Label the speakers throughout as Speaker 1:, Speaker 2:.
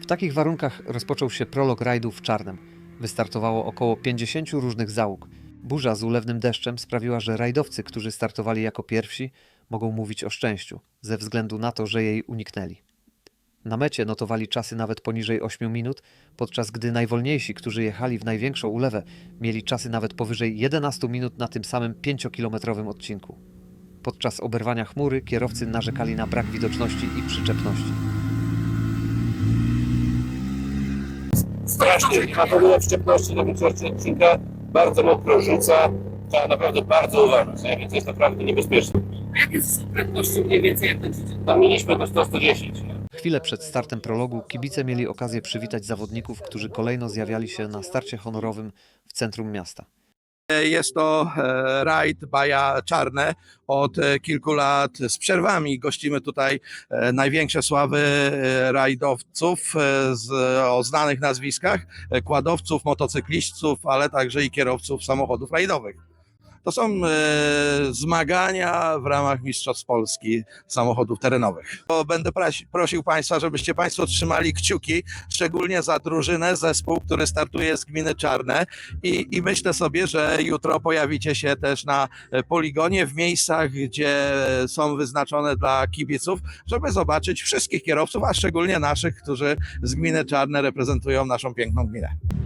Speaker 1: W takich warunkach rozpoczął się prolog rajdu w Czarnem. Wystartowało około 50 różnych załóg. Burza z ulewnym deszczem sprawiła, że rajdowcy, którzy startowali jako pierwsi, mogą mówić o szczęściu, ze względu na to, że jej uniknęli. Na mecie notowali czasy nawet poniżej 8 minut, podczas gdy najwolniejsi, którzy jechali w największą ulewę, mieli czasy nawet powyżej 11 minut na tym samym 5-kilometrowym odcinku. Podczas oberwania chmury kierowcy narzekali na brak widoczności i przyczepności.
Speaker 2: strasznie klimatowuje w szczepności do większości odcinka, bardzo mokro rzuca, trzeba naprawdę bardzo uważać, nie? więc jest naprawdę niebezpieczne.
Speaker 3: Jakie są prędkości mniej więcej jak lecicie?
Speaker 2: Tam mieliśmy to 110.
Speaker 1: Chwilę przed startem prologu kibice mieli okazję przywitać zawodników, którzy kolejno zjawiali się na starcie honorowym w centrum miasta.
Speaker 4: Jest to e, rajd Baja Czarne. Od e, kilku lat z przerwami gościmy tutaj e, największe sławy rajdowców z, o znanych nazwiskach, kładowców, motocyklistów, ale także i kierowców samochodów rajdowych. To są e, zmagania w ramach Mistrzostw Polski samochodów terenowych. Będę prosił Państwa, żebyście Państwo trzymali kciuki, szczególnie za drużynę, zespół, który startuje z gminy Czarne i, i myślę sobie, że jutro pojawicie się też na e, poligonie w miejscach, gdzie są wyznaczone dla kibiców, żeby zobaczyć wszystkich kierowców, a szczególnie naszych, którzy z gminy Czarne reprezentują naszą piękną gminę.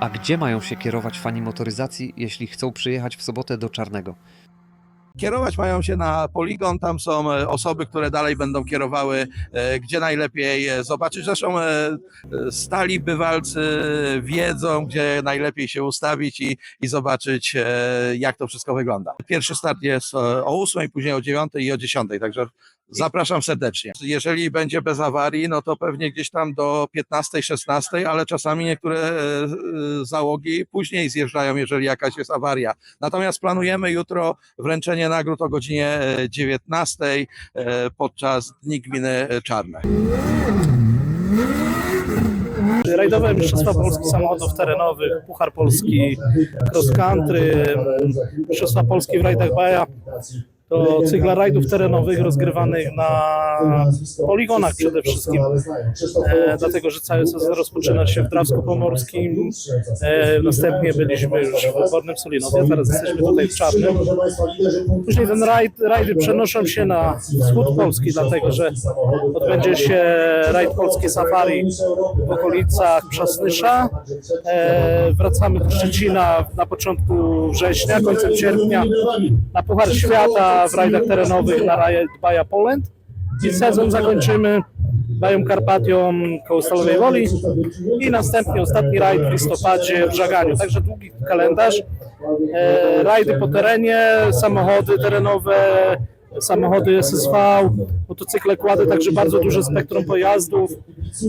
Speaker 1: A gdzie mają się kierować fani motoryzacji, jeśli chcą przyjechać w sobotę do Czarnego?
Speaker 4: Kierować mają się na poligon, tam są e, osoby, które dalej będą kierowały, e, gdzie najlepiej e, zobaczyć. Zresztą stali bywalcy wiedzą, gdzie najlepiej się ustawić i, i zobaczyć, jak to wszystko wygląda. Pierwszy start jest o 8, później o 9 i o 10, także zapraszam serdecznie. Jeżeli będzie bez awarii, no to pewnie gdzieś tam do 15, 16, ale czasami niektóre załogi później zjeżdżają, jeżeli jakaś jest awaria. Natomiast planujemy jutro wręczenie nagród o godzinie e, 19 e, podczas Dni Gminy Czarne.
Speaker 5: Rajdowe Mistrzostwa Polski Samochodów Terenowych, Puchar Polski Cross Country, Mistrzostwa Polski w rajdach Baja to cykla rajdów terenowych rozgrywanych na poligonach przede wszystkim, e, dlatego że cały sezon rozpoczyna się w Drawsku Pomorskim, e, następnie byliśmy już w Obornym Solinowie, teraz jesteśmy tutaj w Czarnym. Później ten rajd, rajdy przenoszą się na wschód Polski, dlatego że odbędzie się rajd Polskie Safari w okolicach Przasnysza. E, wracamy do Szczecina na początku września, końcem sierpnia na Puchar Świata w rajdach terenowych na rajd Baja Poland i sezon zakończymy Bają Karpatią koło Stalowej Woli i następnie ostatni rajd w listopadzie w Żaganiu. Także długi kalendarz. E, rajdy po terenie, samochody terenowe, samochody SSV, motocykle kłady, także bardzo duże spektrum pojazdów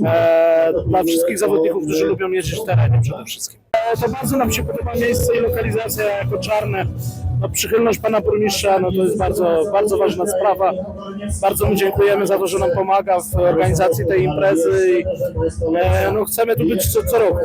Speaker 5: e, dla wszystkich zawodników, którzy lubią jeździć w terenie przede wszystkim. E, to bardzo nam się podoba miejsce i lokalizacja jako czarne. No, przychylność pana burmistrza no, to jest bardzo, bardzo ważna sprawa. Bardzo mu dziękujemy za to, że nam pomaga w organizacji tej imprezy i e, no, chcemy tu być co, co roku.